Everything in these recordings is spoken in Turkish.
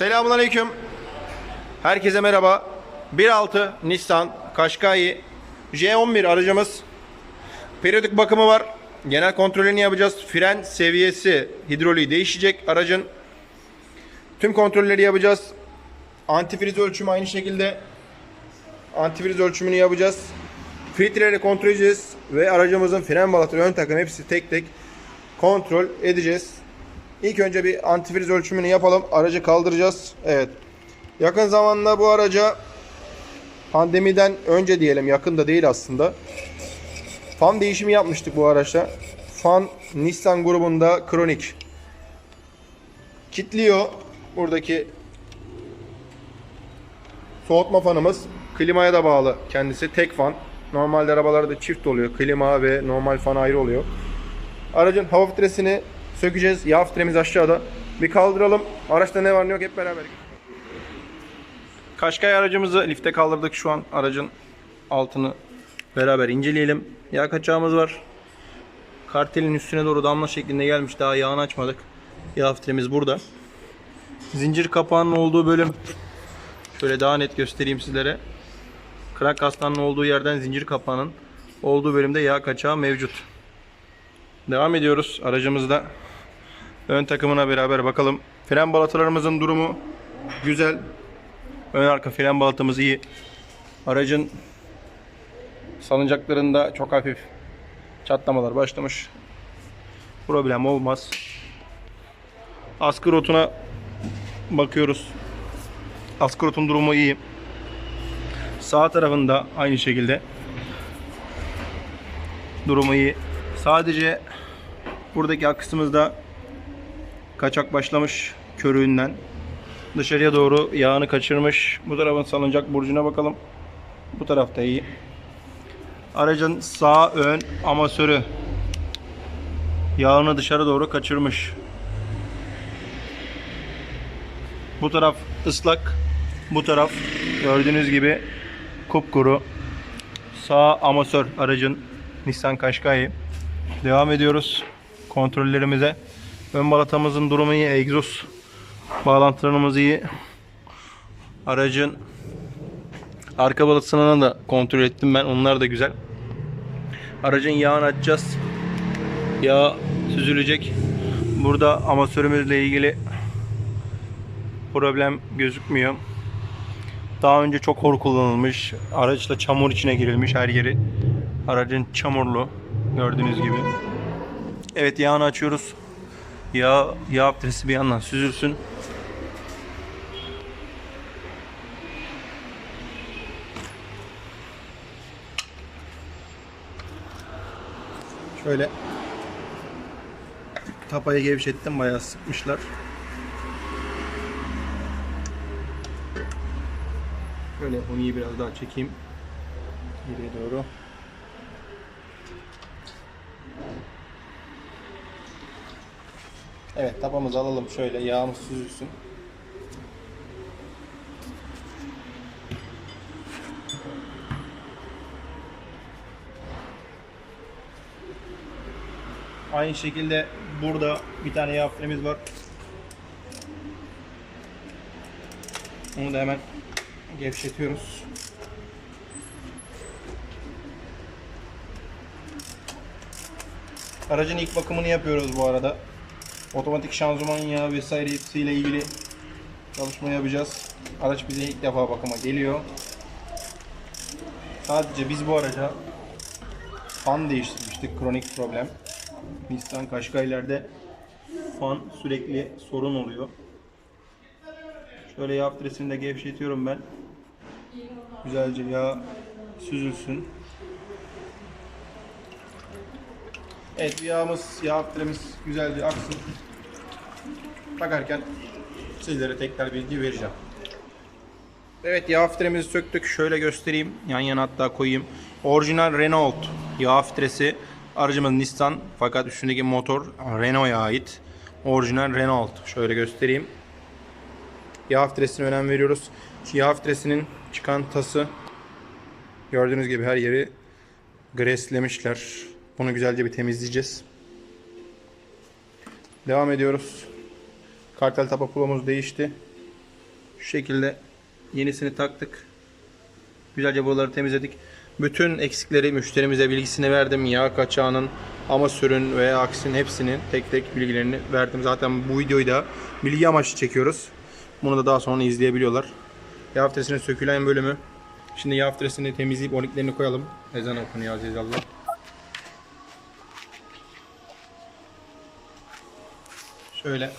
Selamun Aleyküm. Herkese merhaba. 1.6 Nissan Qashqai J11 aracımız. Periyodik bakımı var. Genel kontrolünü yapacağız. Fren seviyesi, hidroliği değişecek aracın. Tüm kontrolleri yapacağız. Antifriz ölçümü aynı şekilde. Antifriz ölçümünü yapacağız. Filtreleri kontrol edeceğiz. Ve aracımızın fren balatı, ön takım hepsi tek tek kontrol edeceğiz. İlk önce bir antifriz ölçümünü yapalım. Aracı kaldıracağız. Evet. Yakın zamanda bu araca pandemiden önce diyelim yakın da değil aslında. Fan değişimi yapmıştık bu araçta. Fan Nissan grubunda kronik. Kitliyor. Buradaki soğutma fanımız. Klimaya da bağlı kendisi. Tek fan. Normalde arabalarda çift oluyor. Klima ve normal fan ayrı oluyor. Aracın hava filtresini sökeceğiz. Yağ filtremiz aşağıda. Bir kaldıralım. Araçta ne var ne yok hep beraber. Kaşkay aracımızı lifte kaldırdık. Şu an aracın altını beraber inceleyelim. Yağ kaçağımız var. Kartelin üstüne doğru damla şeklinde gelmiş. Daha yağını açmadık. Yağ filtremiz burada. Zincir kapağının olduğu bölüm. Şöyle daha net göstereyim sizlere. Krak kastanın olduğu yerden zincir kapağının olduğu bölümde yağ kaçağı mevcut. Devam ediyoruz aracımızda. Ön takımına beraber bakalım. Fren balatalarımızın durumu güzel. Ön arka fren balatamız iyi. Aracın salıncaklarında çok hafif çatlamalar başlamış. Problem olmaz. Askı rotuna bakıyoruz. Askı rotun durumu iyi. Sağ tarafında aynı şekilde durumu iyi. Sadece buradaki aksımızda kaçak başlamış körüğünden dışarıya doğru yağını kaçırmış. Bu tarafın salıncak burcuna bakalım. Bu tarafta iyi. Aracın sağ ön amasörü yağını dışarı doğru kaçırmış. Bu taraf ıslak. Bu taraf gördüğünüz gibi kupkuru. Sağ amasör aracın Nissan Qashqai. Devam ediyoruz kontrollerimize. Ön balatamızın durumu iyi. Egzoz bağlantılarımız iyi. Aracın arka balatısını da kontrol ettim ben. Onlar da güzel. Aracın yağını açacağız. Yağ süzülecek. Burada amatörümüzle ilgili problem gözükmüyor. Daha önce çok hor kullanılmış. Araçla çamur içine girilmiş her yeri. Aracın çamurlu. Gördüğünüz gibi. Evet yağını açıyoruz. Yağ, yağ abdesti bir yandan süzülsün. Şöyle tapayı gevşettim bayağı sıkmışlar. Şöyle onu iyi biraz daha çekeyim. Geriye doğru. Evet tabamızı alalım şöyle yağımız süzülsün. Aynı şekilde burada bir tane yağ filemiz var. Onu da hemen gevşetiyoruz. Aracın ilk bakımını yapıyoruz bu arada. Otomatik şanzıman yağı vesaire hepsiyle ilgili çalışma yapacağız. Araç bize ilk defa bakıma geliyor. Sadece biz bu araca fan değiştirmiştik. Kronik problem. Nissan Qashqai'lerde fan sürekli sorun oluyor. Şöyle yağ filtresini de gevşetiyorum ben. Güzelce yağ süzülsün. Evet yağımız, yağ filtremiz güzelce aksın. Takarken sizlere tekrar bilgi vereceğim. Evet yağ filtremizi söktük. Şöyle göstereyim. Yan yana hatta koyayım. Orijinal Renault yağ filtresi. Aracımız Nissan fakat üstündeki motor Renault'a ait. Orijinal Renault. Şöyle göstereyim. Yağ filtresine önem veriyoruz. Yağ filtresinin çıkan tası gördüğünüz gibi her yeri greslemişler. Bunu güzelce bir temizleyeceğiz. Devam ediyoruz. Kartel tapa pulomuz değişti. Şu şekilde yenisini taktık. Güzelce buraları temizledik. Bütün eksikleri müşterimize bilgisini verdim. Yağ kaçağının, amasörün veya aksinin hepsinin tek tek bilgilerini verdim. Zaten bu videoyu da bilgi amaçlı çekiyoruz. Bunu da daha sonra izleyebiliyorlar. Yağ filtresinin sökülen bölümü. Şimdi yağ filtresini temizleyip oniklerini koyalım. Ezan okunuyor aziz Allah. Şöyle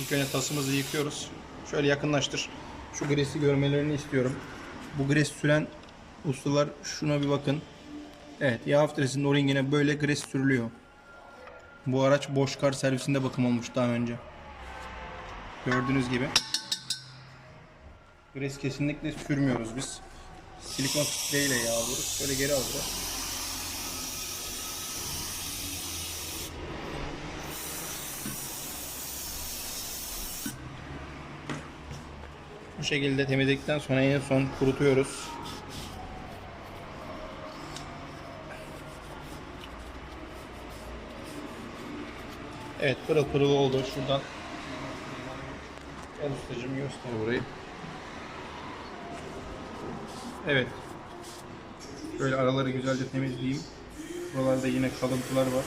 ilk önce tasımızı yıkıyoruz. Şöyle yakınlaştır. Şu gresi görmelerini istiyorum. Bu gres süren ustalar şuna bir bakın. Evet yağ filtresinin o-ringine böyle gres sürülüyor. Bu araç boş kar servisinde bakım olmuş daha önce. Gördüğünüz gibi. Gres kesinlikle sürmüyoruz biz. Silikon spreyle yağlıyoruz. Şöyle geri alacağız. Bu şekilde temizledikten sonra en son kurutuyoruz. Evet pırıl pırıl oldu. Şuradan Gel ustacığım göster burayı. Evet. Böyle araları güzelce temizleyeyim. Buralarda yine kalıntılar var.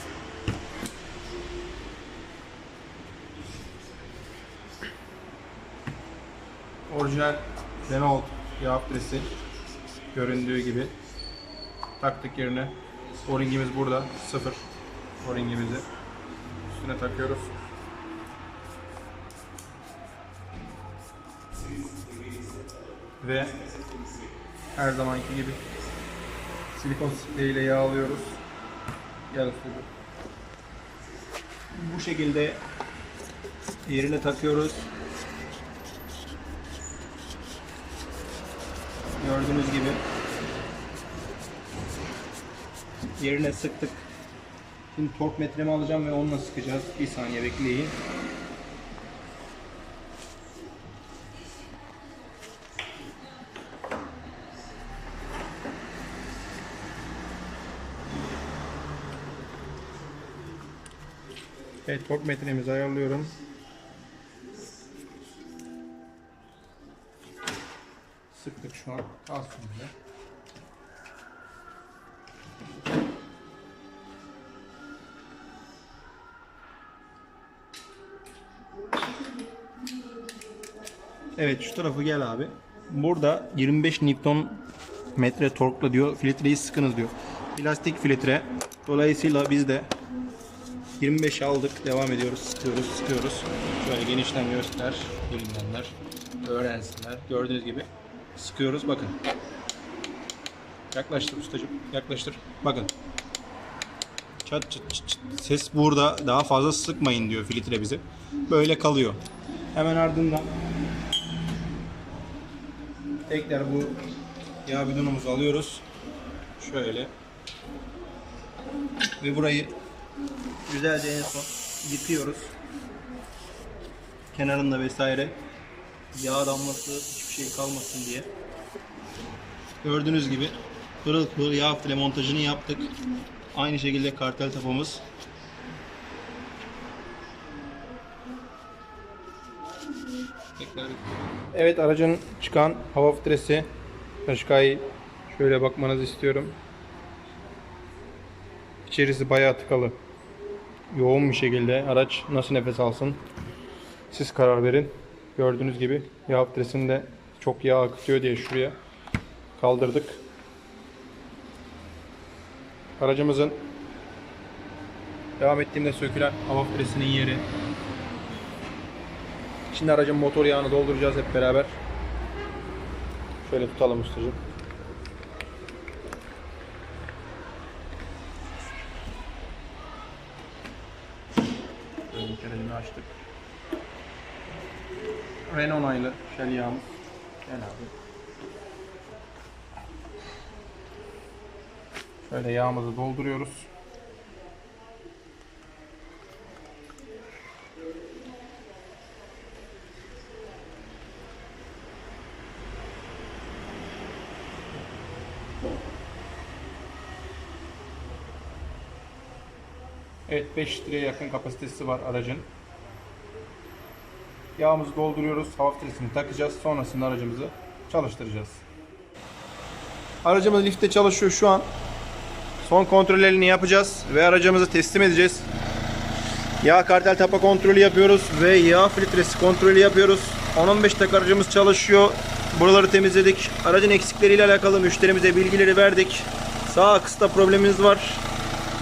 Orijinal Renault yağ filtresi göründüğü gibi taktık yerine. O-ringimiz burada. Sıfır. O-ringimizi üstüne takıyoruz. Ve her zamanki gibi silikon sprey ile yağlıyoruz. Ustacığım. Bu şekilde yerine takıyoruz. Gördüğünüz gibi yerine sıktık. Şimdi tork metremi alacağım ve onunla sıkacağız. Bir saniye bekleyin. Evet tork metremizi ayarlıyorum. Sıktık şu an. Kalsın bile. Evet şu tarafı gel abi. Burada 25 Newton metre torkla diyor filtreyi sıkınız diyor. Plastik filtre. Dolayısıyla biz de 25 aldık. Devam ediyoruz. Sıkıyoruz, sıkıyoruz. Şöyle genişten göster. Bilmeyenler öğrensinler. Gördüğünüz gibi sıkıyoruz. Bakın. Yaklaştır ustacığım. Yaklaştır. Bakın. Çat çıt çıt çıt. Ses burada daha fazla sıkmayın diyor filtre bize. Böyle kalıyor. Hemen ardından tekrar bu yağ bidonumuzu alıyoruz. Şöyle. Ve burayı güzelce en son yıkıyoruz. Kenarında vesaire yağ damlası şey kalmasın diye. Gördüğünüz gibi pırıl pırıl yağ file montajını yaptık. Aynı şekilde kartel tapamız. Evet aracın çıkan hava filtresi Kaşkay'ı şöyle bakmanızı istiyorum. İçerisi bayağı tıkalı. Yoğun bir şekilde araç nasıl nefes alsın siz karar verin. Gördüğünüz gibi yağ filtresinde çok yağ akıtıyor diye şuraya kaldırdık. Aracımızın devam ettiğimde sökülen hava filtresinin yeri. Şimdi aracın motor yağını dolduracağız hep beraber. Şöyle tutalım ustacığım. Ön kenarını açtık. Renault onaylı şel yağımız. Abi. Şöyle yağımızı dolduruyoruz. Evet 5 litreye yakın kapasitesi var aracın. Yağımızı dolduruyoruz. Hava filtresini takacağız. Sonrasında aracımızı çalıştıracağız. Aracımız lifte çalışıyor şu an. Son kontrollerini yapacağız ve aracımızı teslim edeceğiz. Yağ kartel tapa kontrolü yapıyoruz ve yağ filtresi kontrolü yapıyoruz. 10-15 dakika aracımız çalışıyor. Buraları temizledik. Aracın eksikleriyle alakalı müşterimize bilgileri verdik. Sağ akısta problemimiz var.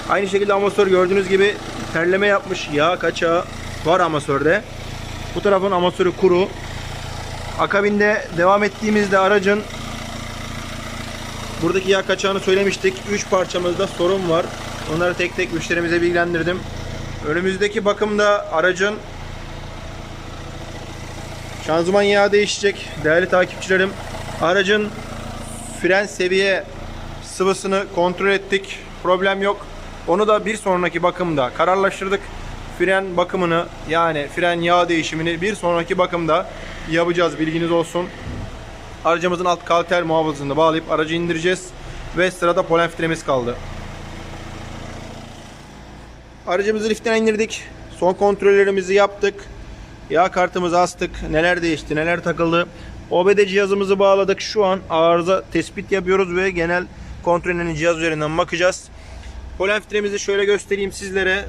Aynı şekilde amasör gördüğünüz gibi terleme yapmış. Yağ kaçağı var amasörde. Bu tarafın amasörü kuru. Akabinde devam ettiğimizde aracın buradaki yağ kaçağını söylemiştik. 3 parçamızda sorun var. Onları tek tek müşterimize bilgilendirdim. Önümüzdeki bakımda aracın şanzıman yağı değişecek. Değerli takipçilerim, aracın fren seviye sıvısını kontrol ettik. Problem yok. Onu da bir sonraki bakımda kararlaştırdık. Fren bakımını yani fren yağ değişimini bir sonraki bakımda yapacağız. Bilginiz olsun. Aracımızın alt kalter muhafızını bağlayıp aracı indireceğiz. Ve sırada polen filtremiz kaldı. Aracımızı liften indirdik. Son kontrollerimizi yaptık. Yağ kartımızı astık. Neler değişti, neler takıldı. OBD cihazımızı bağladık. Şu an arıza tespit yapıyoruz ve genel kontrollerini cihaz üzerinden bakacağız. Polen filtremizi şöyle göstereyim sizlere.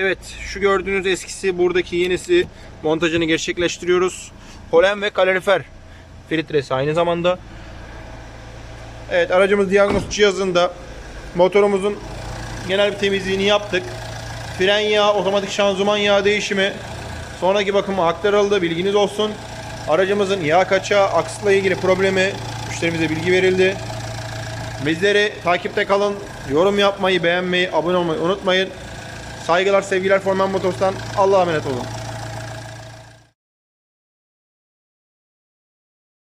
Evet, şu gördüğünüz eskisi, buradaki yenisi montajını gerçekleştiriyoruz. Polen ve kalorifer filtresi aynı zamanda. Evet, aracımız diagnoz cihazında motorumuzun genel bir temizliğini yaptık. Fren yağı, otomatik şanzıman yağı değişimi sonraki bakıma aktarıldı. Bilginiz olsun. Aracımızın yağ kaçağı, aksla ilgili problemi müşterimize bilgi verildi. Bizleri takipte kalın. Yorum yapmayı, beğenmeyi, abone olmayı unutmayın. Saygılar, sevgiler Forman Motors'tan. Allah'a emanet olun.